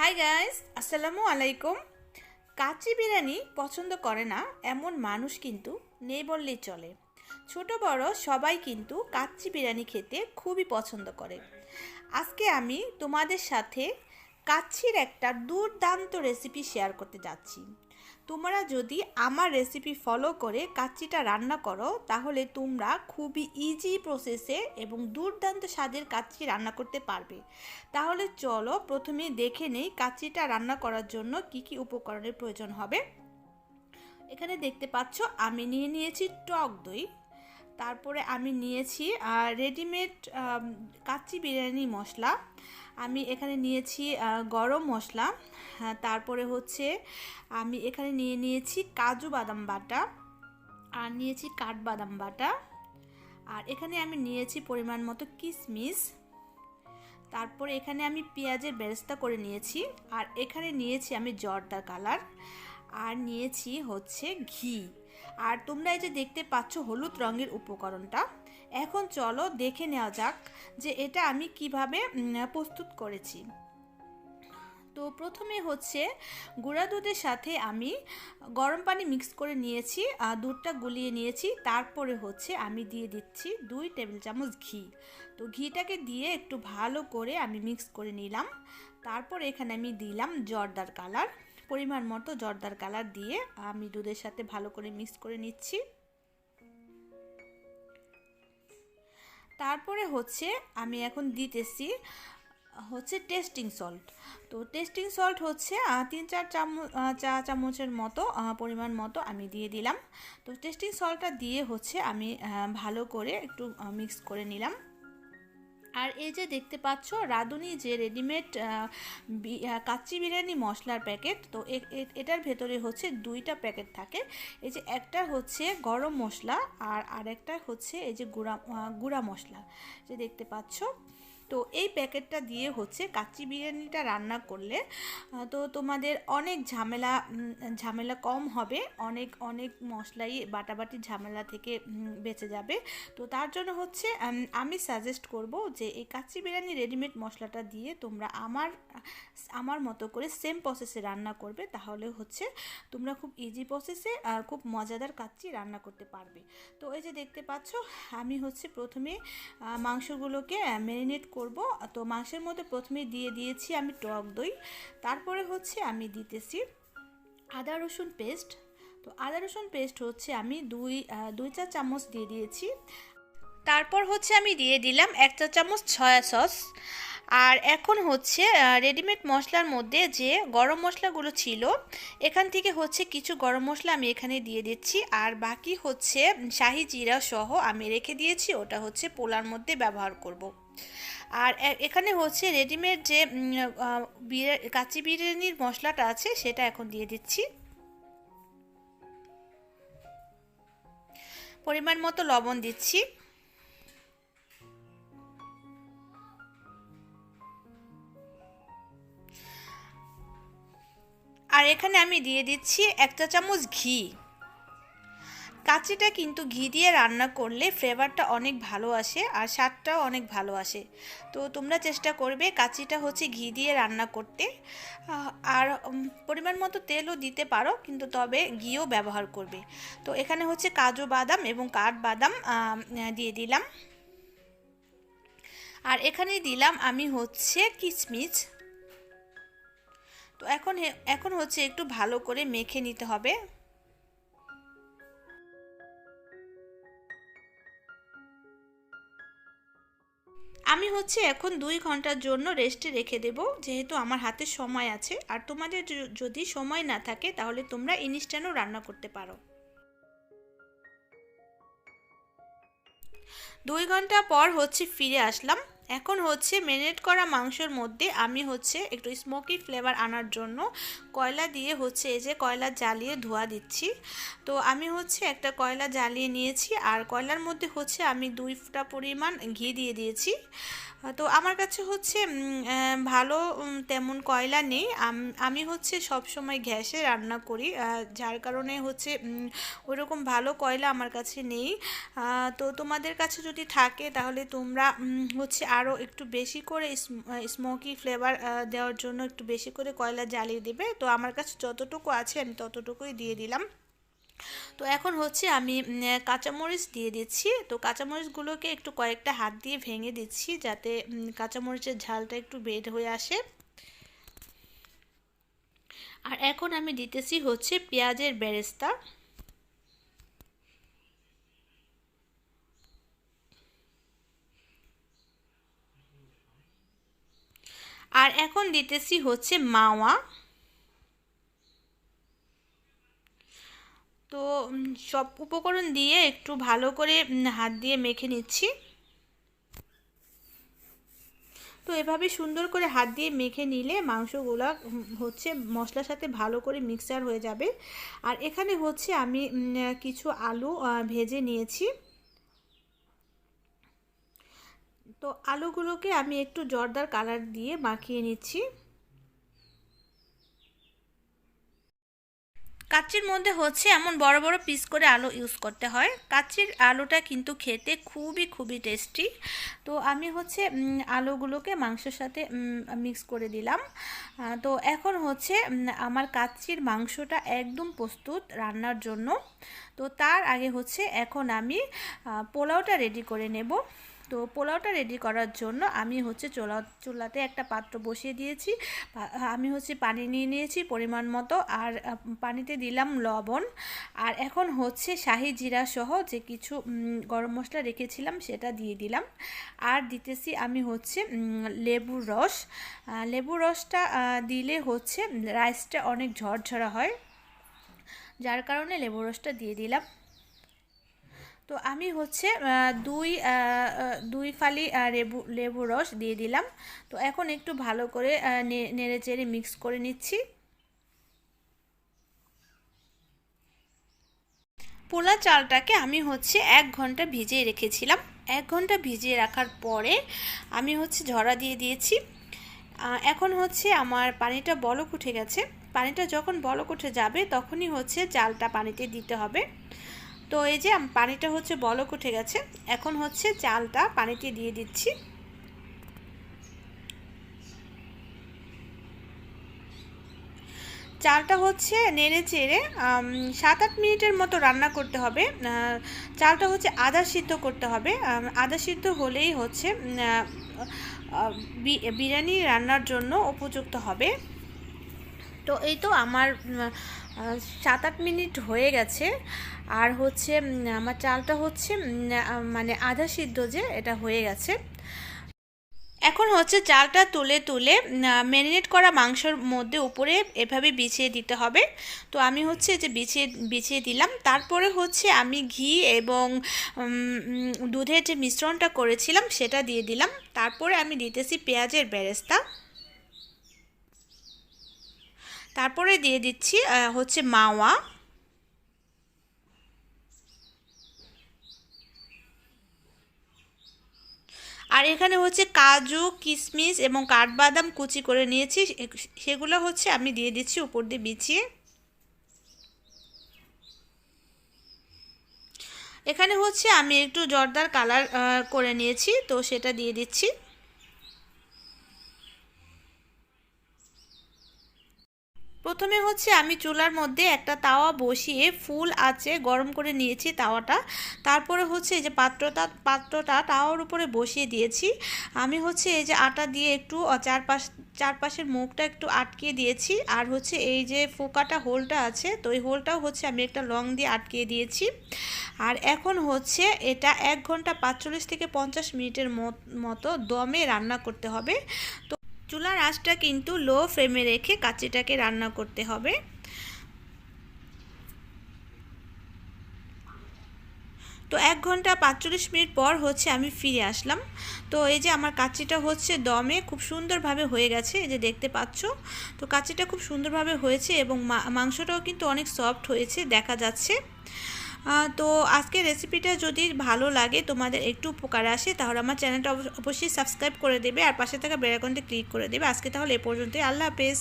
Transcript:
Hi guys আসসালামু আলাইকুম। কাচি বিরিয়ানি পছন্দ করে না, এমন মানুষ কিন্তু নেই বললেই চলে। ছোট, বড় সবাই কিন্তু কাচ্চি বিরিয়ানি খেতে খুবই পছন্দ করে। আজকে আমি তোমাদের সাথে কাচ্চির একটা দুর্দান্ত রেসিপি শেয়ার করতে যাচ্ছি। তোমরা যদি আমার রেসিপি ফলো করে কাচ্চিটা রান্না করো, তাহলে তোমরা খুবই ইজি প্রসেসে এবং দুর্দান্ত স্বাদের কাচ্চি রান্না করতে পারবে। তাহলে চলো প্রথমে দেখে নেই কাচ্চিটা রান্না করার জন্য কি কি উপকরণের প্রয়োজন হবে। এখানে দেখতে পাচ্ছ, আমি নিয়ে নিয়েছি টক দই। তারপরে আমি নিয়েছি রেডিমেড কাচ্চি বিরিয়ানি মশলা। আমি এখানে নিয়েছি গরম মশলা। তারপরে হচ্ছে আমি এখানে নিয়ে নিয়েছি কাজু বাদাম বাটা আর নিয়েছি কাঠবাদাম বাটা। আর এখানে আমি নিয়েছি পরিমাণ মতো কিশমিশ তারপরে এখানে আমি পেঁয়াজের বেরেস্তা করে নিয়েছি। আর এখানে নিয়েছি আমি জর্দা কালার। আর নিয়েছি হচ্ছে ঘি। আর তোমরা এই যে দেখতে পাচ্ছ হলুদ রঙের উপকরণটা, এখন চলো দেখে নেওয়া যাক যে এটা আমি কীভাবে প্রস্তুত করেছি। তো প্রথমে হচ্ছে গুঁড়া দুধের সাথে আমি গরম পানি মিক্স করে নিয়েছি আর দুধটা গুলিয়ে নিয়েছি, তারপরে হচ্ছে আমি দিয়ে দিচ্ছি দুই টেবিল চামচ ঘি। তো ঘিটাকে দিয়ে একটু ভালো করে আমি মিক্স করে নিলাম, তারপর এখানে আমি দিলাম জর্দার কালার পরিমাণ মতো জর্দার কালার দিয়ে আমি দুধের সাথে ভালো করে মিক্স করে নিচ্ছি। তারপরে হচ্ছে আমি এখন দিতেছি হচ্ছে টেস্টিং সল্ট। তো টেস্টিং সল্ট হচ্ছে তিন চার চামচ চা চামচের মতো পরিমাণ মতো আমি দিয়ে দিলাম। তো টেস্টিং সল্টটা দিয়ে হচ্ছে আমি ভালো করে একটু মিক্স করে নিলাম। আর এই যে দেখতে পাচ্ছ, রাঁধুনি যে রেডিমেড কাচ্চি বিরিয়ানি মশলার প্যাকেট তো এটার ভেতরে হচ্ছে দুইটা প্যাকেট থাকে। এই যে একটা হচ্ছে গরম মশলা আর আরেকটা হচ্ছে এই যে গুঁড়া গুঁড়া মশলা। যে দেখতে পাচ্ছ তো এই প্যাকেটটা দিয়ে হচ্ছে কাচ্চি বিরিয়ানিটা রান্না করলে তো তোমাদের অনেক ঝামেলা ঝামেলা কম হবে, অনেক অনেক মশলাই, বাটাবাটি ঝামেলা থেকে বেঁচে যাবে। তো তার জন্য হচ্ছে আমি সাজেস্ট করব যে এই কাচ্চি বিরিয়ানি রেডিমেড মশলাটা দিয়ে তোমরা আমার আমার মতো করে সেম প্রসেসে রান্না করবে, তাহলে হচ্ছে তোমরা খুব ইজি প্রসেসে খুব মজাদার কাচ্চি রান্না করতে পারবে। তো এই যে দেখতে পাচ্ছ, আমি হচ্ছে প্রথমে মাংসগুলোকে ম্যারিনেট করব। তো মাংসের মধ্যে প্রথমে দিয়ে দিয়েছি আমি টক দই, তারপরে হচ্ছে আমি দিতেছি আদা রসুন পেস্ট। তো আদা রসুন পেস্ট হচ্ছে আমি দুই দুই চা চামচ দিয়ে দিয়েছি। তারপর হচ্ছে আমি দিয়ে দিলাম এক চা চামচ ছয়া সস। আর এখন হচ্ছে রেডিমেড মশলার মধ্যে যে গরম মশলাগুলো ছিল, এখান থেকে হচ্ছে কিছু গরম মশলা আমি এখানে দিয়ে দিচ্ছি। আর বাকি হচ্ছে শাহি জিরা সহ আমি রেখে দিয়েছি, ওটা হচ্ছে পোলার মধ্যে ব্যবহার করব। আর এখানে হচ্ছে রেডিমেড যে কাচি বিরিয়ানির মশলাটা আছে, সেটা এখন দিয়ে দিচ্ছি। পরিমাণ মতো লবণ দিচ্ছি। আর এখানে আমি দিয়ে দিচ্ছি একটা চামচ ঘি। কাচিটা কিন্তু ঘি দিয়ে রান্না করলে ফ্লেভারটা অনেক ভালো আসে আর স্বাদটাও অনেক ভালো আসে। তো তোমরা চেষ্টা করবে কাচিটা হচ্ছে ঘি দিয়ে রান্না করতে। আর পরিমাণ মতো তেলও দিতে পারো, কিন্তু তবে ঘিও ব্যবহার করবে। তো এখানে হচ্ছে কাজু বাদাম এবং কাঠ বাদাম দিয়ে দিলাম। আর এখানে দিলাম আমি হচ্ছে কিচমিচ তো এখন এখন হচ্ছে একটু ভালো করে মেখে নিতে হবে। হচ্ছে এখন দুই ঘণ্টার জন্য রেস্টে রেখে দেব, যেহেতু আমার হাতে সময় আছে। আর তোমাদের যদি সময় না থাকে, তাহলে তোমরা ইনস্ট্যান্টও রান্না করতে পারো। দুই ঘণ্টা পর হচ্ছে ফিরে আসলাম। এখন হচ্ছে মেরিনেট করা মাংসের মধ্যে আমি হচ্ছে একটু স্মোকি ফ্লেভার আনার জন্য কয়লা দিয়ে হচ্ছে এই যে কয়লা জ্বালিয়ে ধোয়া দিচ্ছি। তো আমি হচ্ছে একটা কয়লা জ্বালিয়ে নিয়েছি আর কয়লার মধ্যে হচ্ছে আমি দুই ফুটা পরিমাণ ঘি দিয়ে দিয়েছি। তো আমার কাছে হচ্ছে ভালো তেমন কয়লা নেই। আমি হচ্ছে সব সময় গ্যাসে রান্না করি যার কারণে হচ্ছে ওরকম ভালো কয়লা আমার কাছে নেই। তো তোমাদের কাছে যদি থাকে তাহলে তোমরা হচ্ছে আরও একটু বেশি করে স্মোকি ফ্লেভার দেওয়ার জন্য একটু বেশি করে কয়লা জ্বালিয়ে দেবে। তো আমার কাছে যতটুকু আছে আমি ততটুকুই দিয়ে দিলাম। তো এখন হচ্ছে আমি কাঁচামরিচ দিয়ে দিচ্ছি। তো কাঁচামরিচগুলোকে একটু কয়েকটা হাত দিয়ে ভেঙে দিচ্ছি যাতে কাঁচামরিচের ঝালটা একটু বের হয়ে আসে। আর এখন আমি দিতেছি হচ্ছে পেঁয়াজের বেরেস্তা। আর এখন দিতেছি হচ্ছে মাওয়া। তো সব উপকরণ দিয়ে একটু ভালো করে হাত দিয়ে মেখে নিচ্ছি। তো এভাবে সুন্দর করে হাত দিয়ে মেখে নিলে মাংসগুলো হচ্ছে মশলার সাথে ভালো করে মিক্সার হয়ে যাবে। আর এখানে হচ্ছে আমি কিছু আলু ভেজে নিয়েছি। তো আলুগুলোকে আমি একটু জর্দার কালার দিয়ে মাখিয়ে নিচ্ছি। কাচ্চির মধ্যে হচ্ছে এমন বড় বড় পিস করে আলু ইউজ করতে হয়। কাচ্চির আলুটা কিন্তু খেতে খুবই খুবই টেস্টি তো আমি হচ্ছে আলুগুলোকে মাংসের সাথে মিক্স করে দিলাম। তো এখন হচ্ছে আমার কাচ্চির মাংসটা একদম প্রস্তুত রান্নার জন্য। তো তার আগে হচ্ছে এখন আমি পোলাওটা রেডি করে নেব। তো পোলাওটা রেডি করার জন্য আমি হচ্ছে চোলা, চুলাতে একটা পাত্র বসিয়ে দিয়েছি। আমি হচ্ছে পানি নিয়ে নিয়েছি পরিমাণ মতো আর পানিতে দিলাম লবণ। আর এখন হচ্ছে শাহি জিরা সহ যে কিছু গরম মশলা রেখেছিলাম সেটা দিয়ে দিলাম। আর দিতেছি আমি হচ্ছে লেবুর রস। লেবুর রসটা দিলে হচ্ছে রাইসটা অনেক ঝরঝরা হয়। যার কারণে লেবুর রসটা দিয়ে দিলাম। তো আমি হচ্ছে দুই দুই ফালি লেবু লেবু রস দিয়ে দিলাম। তো এখন একটু ভালো করে নেড়ে চেড়ে মিক্স করে নিচ্ছি। পোলা চালটাকে আমি হচ্ছে এক ঘণ্টা ভিজিয়ে রেখেছিলাম। এক ঘণ্টা ভিজিয়ে রাখার পরে আমি হচ্ছে ঝরা দিয়ে দিয়েছি। এখন হচ্ছে আমার পানিটা বলক উঠে গেছে। পানিটা যখন বলক উঠে যাবে, তখনই হচ্ছে চালটা পানিতে দিতে হবে। তো এই যে পানিটা হচ্ছে বলক উঠে গেছে। এখন হচ্ছে চালটা পানিতে দিয়ে দিচ্ছি। চালটা হচ্ছে নেড়ে চেড়ে সাত আট মিনিটের মতো রান্না করতে হবে। চালটা হচ্ছে আদা সিদ্ধ করতে হবে। আদা সিদ্ধ হলেই হচ্ছে বিরিয়ানি রান্নার জন্য উপযুক্ত হবে। তো এই তো আমার সাত আট মিনিট হয়ে গেছে। আর হচ্ছে আমার চালটা হচ্ছে মানে আধা সিদ্ধ যে, এটা হয়ে গেছে। এখন হচ্ছে চালটা তুলে তুলে ম্যারিনেট করা মাংসর মধ্যে উপরে এভাবে বিছিয়ে দিতে হবে। তো আমি হচ্ছে যে বিছিয়ে বিছিয়ে দিলাম। তারপরে হচ্ছে আমি ঘি এবং দুধের যে মিশ্রণটা করেছিলাম, সেটা দিয়ে দিলাম। তারপরে আমি দিতেছি পেঁয়াজের বেরেস্তা। তারপরে দিয়ে দিচ্ছি হচ্ছে মাওয়া। আর এখানে হচ্ছে কাজু কিশমিশ এবং কাঠবাদাম কুচি করে নিয়েছি সেগুলো হচ্ছে আমি দিয়ে দিচ্ছি উপর দিয়ে বিছিয়ে। এখানে হচ্ছে আমি একটু জর্দার কালার করে নিয়েছি, তো সেটা দিয়ে দিচ্ছি। প্রথমে হচ্ছে আমি চুলার মধ্যে একটা তাওয়া বসিয়ে ফুল আছে গরম করে নিয়েছি তাওয়াটা। তারপরে হচ্ছে এই যে পাত্রটা পাত্রটা তাওয়ার উপরে বসিয়ে দিয়েছি। আমি হচ্ছে এই যে আটা দিয়ে একটু চারপাশ, চারপাশের মুখটা একটু আটকিয়ে দিয়েছি। আর হচ্ছে এই যে ফোকাটা হোলটা আছে, তো এই হোলটাও হচ্ছে আমি একটা লং দিয়ে আটকিয়ে দিয়েছি। আর এখন হচ্ছে এটা এক ঘণ্টা পাঁচচল্লিশ থেকে পঞ্চাশ মিনিটের মতো দমে রান্না করতে হবে। তো চুলার আঁচটা কিন্তু লো ফ্লেমে রেখে কাচিটাকে রান্না করতে হবে। তো এক ঘণ্টা পাঁচচল্লিশ মিনিট পর হচ্ছে আমি ফিরে আসলাম। তো এই যে আমার কাচিটা হচ্ছে দমে খুব সুন্দরভাবে হয়ে গেছে, এই যে দেখতে পাচ্ছ। তো কাচিটা খুব সুন্দরভাবে হয়েছে এবং মাংসটাও কিন্তু অনেক সফট হয়েছে, দেখা যাচ্ছে। তো আজকে রেসিপিটা যদি ভালো লাগে, তোমাদের একটু উপকার আসে, তাহলে আমার চ্যানেলটা অবশ্যই সাবস্ক্রাইব করে দেবে, আর পাশে থাকা বেড়াকনটা ক্লিক করে দেবে। আজকে তাহলে এ পর্যন্তই। আল্লাহ হাফেজ।